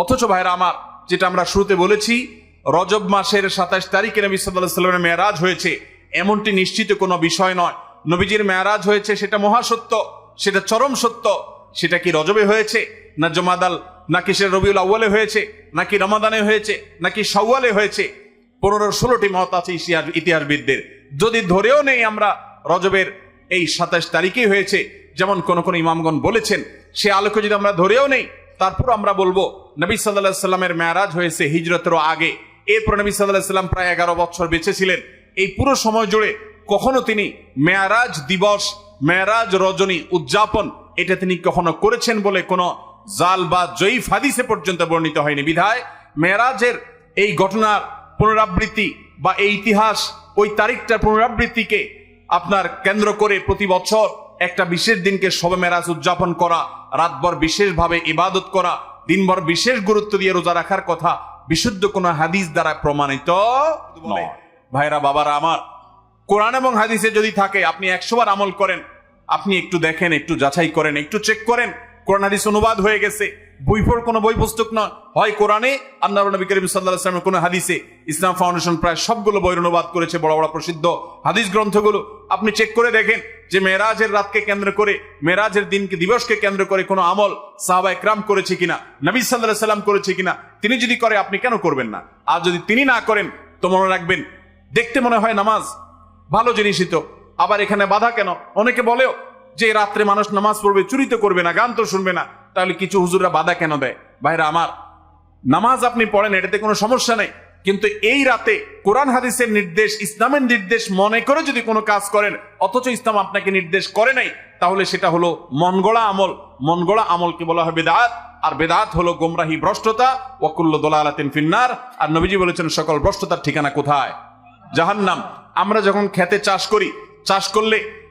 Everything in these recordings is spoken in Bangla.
অথচ ভাইরা আমার, যেটা আমরা শুরুতে বলেছি, রজব মাসের সাতাশ তারিখে নবী সাল্লাহ সাল্লামের মেয়ারাজ হয়েছে। এমনটি নিশ্চিত কোনো বিষয় নয়। নবীজির মেয়ারাজ হয়েছে, সেটা মহাসত্য, সেটা চরম সত্য। সেটা কি রজবে হয়েছে, না জমাদাল নাকি সে রবিউল আউ্বালে হয়েছে, নাকি রমাদানে হয়েছে, নাকি সাওয়ালে হয়েছে? পনেরো ষোলোটি মত আছে ইতিহাস, ইতিহাসবিদদের। যদি ধরেও নেই আমরা, রজবের এই সাতাশ তারিখেই হয়েছে, যেমন কোন কোন ইমামগণ বলেছেন, সে আলোকে যদি আমরা ধরেও নেই তারপর আমরা বলব, নবী সাল্লাহ সাল্লামের মেয়ারাজ হয়েছে হিজরতেরও আগে। এরপর নবী সাল্লাহ সাল্লাম প্রায় এগারো বছর বেঁচে ছিলেন। এই পুরো সময় জুড়ে কখনো তিনি মেয়ারাজ দিবস, মেয়ারাজ রজনী উদযাপন, এটা তিনি কখনো করেছেন বলে কোনো জাল বা জয়ীফ হাদিসে পর্যন্ত বর্ণিত হয়নি। বিধায় মেয়ারাজের এই ঘটনার পুনরাবৃত্তি বা এই ইতিহাস ওই তারিখটার পুনরাবৃত্তিকে আপনার কেন্দ্র করে প্রতি বছর একটা বিশেষ দিনকে শবে মেরাজ উদযাপন করা রাতভর বিশেষভাবে ইবাদত করা, দিনভর বিশেষ গুরুত্ব দিয়ে রোজা রাখার কথা বিশুদ্ধ কোনো হাদিস দ্বারা প্রমাণিত ভাইরা, বাবারা, আমার কোরআন এবং হাদিসে যদি থাকে, আপনি একশোবার আমল করেন, আপনি একটু দেখেন, একটু যাচাই করেন, একটু চেক করেন কোরআন হাদিস অনুবাদ হয়ে গেছে। বই পড় কোনো বই পুস্তক নয়। হয় কোরআনে, আল্লাহ নবী কোনো হাদিসে ইসলাম ফাউন্ডেশন প্রায় সবগুলো বইয়ের অনুবাদ করেছে, বড় বড় প্রসিদ্ধ হাদিস গ্রন্থগুলো। আপনি চেক করে দেখেন যে মেরাজের রাতকে কেন্দ্র করে মেরাজের দিনকে, দিবসকে কেন্দ্র করে কোনো আমল সাহাবা একরাম করেছে কিনা, নবী সাল্লাহ সাল্লাম করেছে কিনা, তিনি যদি করে, আপনি কেন করবেন না? আর যদি তিনি না করেন, তো মনে রাখবেন, দেখতে মনে হয় নামাজ ভালো জিনিসই তো। আবার এখানে বাধা কেন? অনেকে বলেও যে রাত্রে মানুষ নামাজ পড়বে চুরি তো করবে না, গান তো শুনবে না, তাহলে কিছু হুজুররা বাধা কেন দেয়? ভাইরা আমার, নামাজ আপনি পড়েন, এটাতে কোনো সমস্যা নেই। কিন্তু এই রাতে কোরআন হাদিসের নির্দেশ, ইসলামের নির্দেশ মনে করে যদি কোনো কাজ করেন, অথচ ইসলাম আপনাকে নির্দেশ করে নাই, তাহলে সেটা হলো মনগড়া আমল। মনগড়া আমলকে বলা হয় বেদাত, আর বেদাত হলো গোমরাহি ভ্রষ্টতা, ওয়াকুল্ল দোলালাতিন ফিন্নার, আর নবীজি বলেছেন, সকল ভ্রষ্টতার ঠিকানা কোথায়? জাহান্নাম, আমরা যখন খেতে চাষ করি, চাষ করলে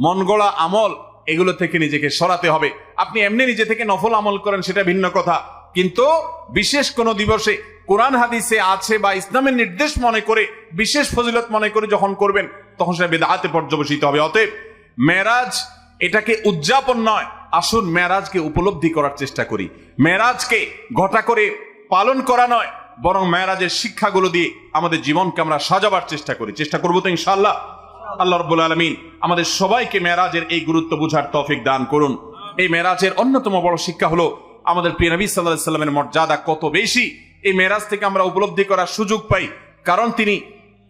মনগড়া আমল এগুলো থেকে নিজেকে সরাতে হবে। আপনি এমনি নিজে থেকে নফল আমল করেন, সেটা ভিন্ন কথা। কিন্তু বিশেষ কোন দিবসে কোরআন হাদিসে আছে বা ইসলামের নির্দেশ মনে করে, বিশেষ ফজিলত মনে করে যখন করবেন, তখন সেটা বেদাতে পর্যবসিত হবে। অতএব মেরাজ এটাকে উদযাপন নয়, আসুন মেরাজকে উপলব্ধি করার চেষ্টা করি। মেরাজকে ঘটা করে পালন করা নয়, বরং মেরাজের শিক্ষাগুলো দিয়ে আমাদের জীবনকে আমরা সাজাবার চেষ্টা করি। চেষ্টা করব তো ইনশাল্লাহ আল্লাহ রব্বুল আলমিন আমাদের সবাইকে মেরাজের এই গুরুত্ব বুঝার তৌফিক দান করুন। এই মেরাজের অন্যতম বড় শিক্ষা হলো, আমাদের প্রিয় নবী সাল্লাহ সাল্লামের মর্যাদা কত বেশি? এই মেরাজ থেকে আমরা উপলব্ধি করার সুযোগ পাই, কারণ তিনি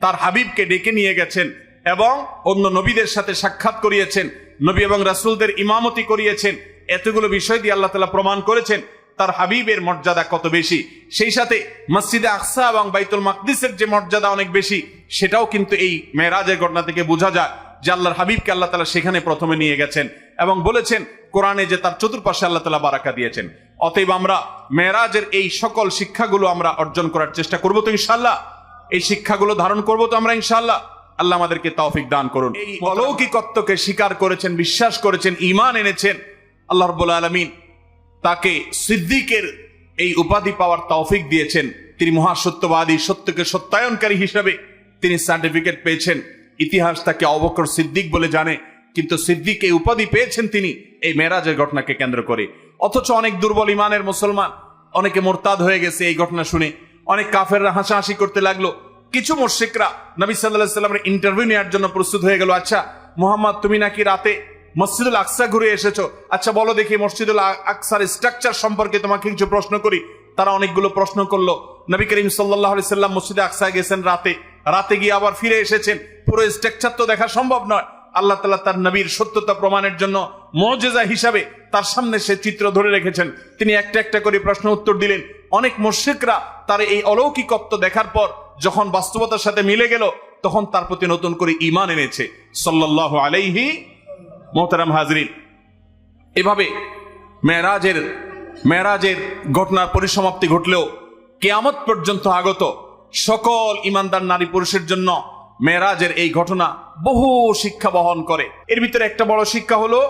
তার হাবিবকে ডেকে নিয়ে গেছেন এবং অন্য নবীদের সাথে সাক্ষাৎ করিয়েছেন, নবী এবং রাসূলদের ইমামতি করিয়েছেন। এতগুলো বিষয় দিয়ে আল্লাহ তালা প্রমাণ করেছেন তার হাবিবের মর্যাদা কত বেশি? সেই সাথে মসজিদে আকসা এবং বাইতুল মাকদিসের যে মর্যাদা অনেক বেশি সেটাও কিন্তু এই মেয়েরাজের ঘটনা থেকে বোঝা যায় যে আল্লাহর হাবিবকে আল্লাহ তালা সেখানে প্রথমে নিয়ে গেছেন এবং বলেছেন কোরআনে যে তার চতুর্পাশে আল্লাহ তালা বারাকা দিয়েছেন। অতএব আমরা মেয়েরাজের এই সকল শিক্ষাগুলো আমরা অর্জন করার চেষ্টা করব তো ইনশাল্লাহ এই শিক্ষাগুলো ধারণ করব তো আমরা ইনশাল্লাহ আল্লাহ আমাদেরকে তৌফিক দান করুন। এই অলৌকিকত্বকে স্বীকার করেছেন বিশ্বাস করেছেন ইমান এনেছেন। আল্লাহ রব্বুল আলমিন তাকে সিদ্দিকের এই উপাধি পাওয়ার তৌফিক দিয়েছেন। তিনি মহাসত্যবাদী, সত্যকে সত্যায়নকারী হিসাবে তিনি সার্টিফিকেট পেয়েছেন। ইতিহাস তাকে অবকর সিদ্দিক বলে জানে, কিন্তু সিদ্দিক এই উপাধি পেয়েছেন তিনি এই মেরাজের ঘটনাকে কেন্দ্র করে। অথচ অনেক দুর্বল ইমানের মুসলমান, অনেকে মোরতাদ হয়ে গেছে এই ঘটনা শুনে। অনেক কাফেররা হাসাহাসি করতে লাগল। কিছু মোর্শিকরা নবী সাল্লাহ সাল্লামের ইন্টারভিউ নেওয়ার জন্য প্রস্তুত হয়ে গেল। আচ্ছা মোহাম্মদ, তুমি নাকি রাতে মসজিদুল আকসা ঘুরে এসেছ। আচ্ছা বলো দেখি মসজিদুল আকসার স্ট্রাকচার সম্পর্কে তোমাকে কিছু প্রশ্ন করি। তারা অনেকগুলো প্রশ্ন করল। নবী করিম সাল্লাহ মসজিদে আকসা গেছেন রাতে। রাতে গিয়ে আবার ফিরে এসেছেন। পুরো স্ট্রাকচার তো দেখা সম্ভব নয়। আল্লাহ তালা তার নবীর সত্যতা প্রমাণের জন্য মজেজা হিসাবে তার সামনে সে চিত্র ধরে রেখেছেন। তিনি একটা একটা করে প্রশ্ন উত্তর দিলেন। অনেক মুর্শিকরা তার এই অলৌকিকত্ব দেখার পর যখন বাস্তবতার সাথে মিলে গেল, তখন তার প্রতি নতুন করে ইমান এনেছে। সাল্লাহ আলাইহি মোহতারাম হাজরিন, এভাবে মেরাজের মেরাজের ঘটনার পরিসমাপ্তি ঘটলেও কেয়ামত পর্যন্ত আগত সকল ইমানদার নারী পুরুষের জন্য মেরাজের এই ঘটনা বহু শিক্ষা বহন করে। এর ভিতরে একটা বড় শিক্ষা হলো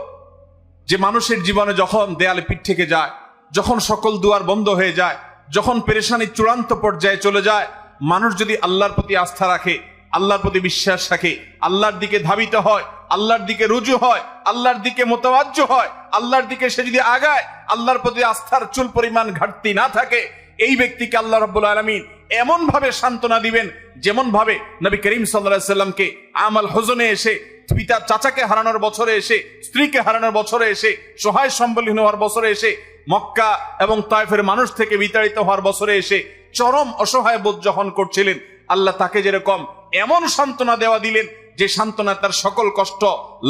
যে মানুষের জীবনে যখন দেয়ালে পিঠ থেকে যায়, যখন সকল দুয়ার বন্ধ হয়ে যায়, যখন পেরেশানি চূড়ান্ত পর্যায়ে চলে যায়, মানুষ যদি আল্লাহর প্রতি আস্থা রাখে, আল্লাহর প্রতি বিশ্বাস রাখে, আল্লাহর দিকে ধাবিত হয় আল্লাহর দিকে রুজু হয়, আল্লাহর দিকে মোতাবাজ্য হয়, আল্লাহর দিকে সে যদি আগায়, আল্লাহর প্রতি আস্থার চুল পরিমাণ ঘাটতি না থাকে, এই ব্যক্তিকে আল্লাহ রব্বুল আলমিন এমন ভাবে সান্ত্বনা দিবেন যেমন ভাবে নবী করিম সাল্লাহ সাল্লামকে আমাল হোজনে এসে, পিতা চাচাকে হারানোর বছরে এসে, স্ত্রীকে হারানোর বছরে এসে, সহায় সম্বলহীন হওয়ার বছরে এসে, মক্কা এবং তাইফের মানুষ থেকে বিতাড়িত হওয়ার বছরে এসে চরম অসহায় বোধ যখন করছিলেন, আল্লাহ তাকে যেরকম এমন সান্ত্বনা দেওয়া দিলেন যে সান্ত্বনা তার সকল কষ্ট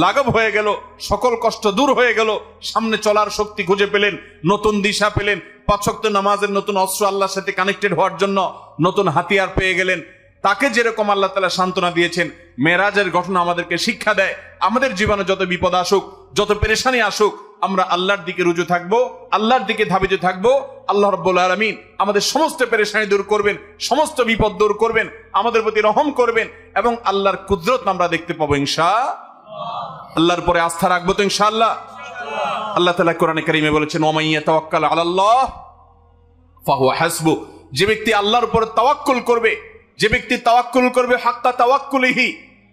লাঘব হয়ে গেল, সকল কষ্ট দূর হয়ে গেল, সামনে চলার শক্তি খুঁজে পেলেন, নতুন দিশা পেলেন পাঁচক্ত নামাজের নতুন অস্ত্র আল্লাহর সাথে কানেক্টেড হওয়ার জন্য নতুন হাতিয়ার পেয়ে গেলেন। তাকে যেরকম আল্লাহ তালা সান্ত্বনা দিয়েছেন মেরাজের ঘটনা আমাদেরকে শিক্ষা দেয়। আমাদের জীবনে যত বিপদ আসুক, যত পেরেশানি আসুক আমরা আল্লাহর দিকে রুজু থাকব, আল্লাহর দিকে ধাবিত থাকব, আল্লাহ রব্বুল আলমিন আমাদের সমস্ত পেরেশানি দূর করবেন, সমস্ত বিপদ দূর করবেন, আমাদের প্রতি রহম করবেন এবং আল্লাহর কুদরত আমরা দেখতে পাবো ইনশা আল্লাহর পরে আস্থা রাখব তো ইনশাআল্লাহ। আল্লাহ তালা কোরআনে কারিমে বলেছেন ওমাইয়া তাওয়াক্কাল আলাল্লাহ ফাহুয়া হাসবু। যে ব্যক্তি আল্লাহর উপর তাওয়াক্কুল করবে, যে ব্যক্তি তাওয়াক্কুল করবে হাক্কা তাওয়াক্কুলিহি,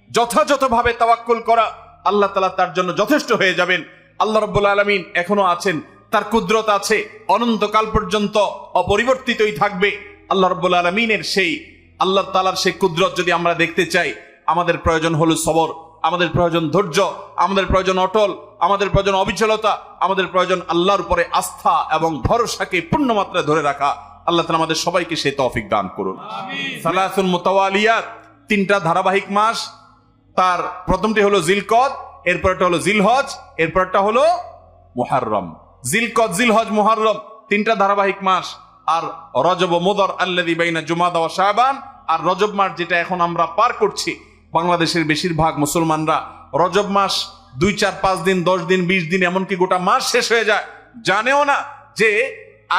যথাযথভাবে তাওয়াক্কুল করা, আল্লাহ তালা তার জন্য যথেষ্ট হয়ে যাবেন। আল্লাহ রব্বুল আলমিন এখনও আছেন তার কুদরত আছে অনন্তকাল পর্যন্ত অপরিবর্তিতই থাকবে। আল্লাহ রব্বুল আলমিনের সেই আল্লাহ তালার সেই কুদরত যদি আমরা দেখতে চাই আমাদের প্রয়োজন হলো সবর আমাদের প্রয়োজন ধৈর্য আমাদের প্রয়োজন অটল আমাদের প্রয়োজন অবিচলতা আমাদের প্রয়োজন আল্লাহর উপরে আস্থা এবং ভরসাকে পূর্ণ মাত্রায় ধরে রাখা। আল্লাহ তালা আমাদের সবাইকে সেই তৌফিক দান করুন। সালাসুন মুতাওয়ালিয়াত তিনটা ধারাবাহিক মাস তার প্রথমটি হলো জিলকদ এরপরটা হলো জিলহজ, এরপরটা হলো মুহাররম। জিলকদ জিলহজ, মুহাররম, তিনটা ধারাবাহিক মাস। আর রজব মোদর আল্লাদি বাইনা জুমাদা ও আর রজব মাস যেটা এখন আমরা পার করছি, বাংলাদেশের বেশিরভাগ মুসলমানরা রজব মাস দুই, চার, পাঁচ দিন, দশ দিন, বিশ দিন, এমনকি গোটা মাস শেষ হয়ে যায়। জানেও না যে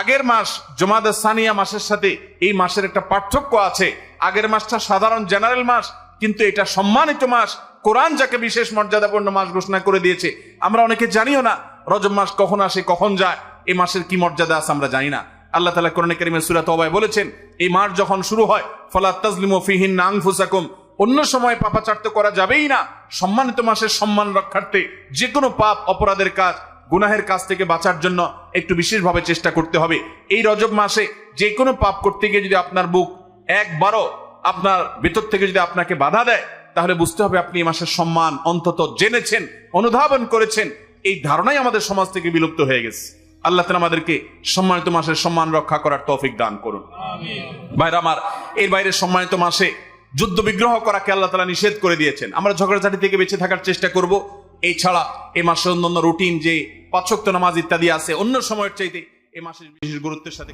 আগের মাস জমাদা সানিয়া মাসের সাথে এই মাসের একটা পার্থক্য আছে। আগের মাসটা সাধারণ জেনারেল মাস, কিন্তু এটা সম্মানিত মাস। কোরআন যাকে বিশেষ মর্যাদাপূর্ণ মাস ঘোষণা করে দিয়েছে, আমরা অনেকে জানিও না রজব মাস কখন আসে, কখন যায়, এই মাসের কি মর্যাদা আছে আমরা জানি না। আল্লাহ তালা কোরআন করিমের সুরাত অবায় বলেছেন, এই মাস যখন শুরু হয়, ফলা তাজলিম ফিহিন নাং ফুসাকুম অন্য সময় পাপাচার্য করা যাবেই না। সম্মানিত মাসের সম্মান রক্ষার্থে যে কোনো পাপ, অপরাধের কাজ, গুনাহের কাছ থেকে বাঁচার জন্য একটু বিশেষভাবে চেষ্টা করতে হবে। এই রজব মাসে যে কোনো পাপ করতে গিয়ে যদি আপনার বুক একবারও আপনার ভেতর থেকে যদি আপনাকে বাধা দেয় তাহলে বুঝতে হবে আপনি এই মাসের সম্মান অন্তত জেনেছেন অনুধাবন করেছেন। এই ধারণাই আমাদের সমাজ থেকে বিলুপ্ত হয়ে গেছে। আল্লাহ তালা আমাদেরকে সম্মানিত মাসের সম্মান রক্ষা করার তৌফিক দান করুন। ভাইরা আমার এর বাইরে সম্মানিত মাসে যুদ্ধ বিগ্রহ করাকে আল্লাহ তালা নিষেধ করে দিয়েছেন। আমরা ঝগড়াঝাটি থেকে বেঁচে থাকার চেষ্টা করব। এই ছাড়া এই মাসের অন্যান্য রুটিন যে পাঁচক্ত নামাজ ইত্যাদি আছে অন্য সময়ের চাইতে এই মাসের বিশেষ গুরুত্বের সাথে।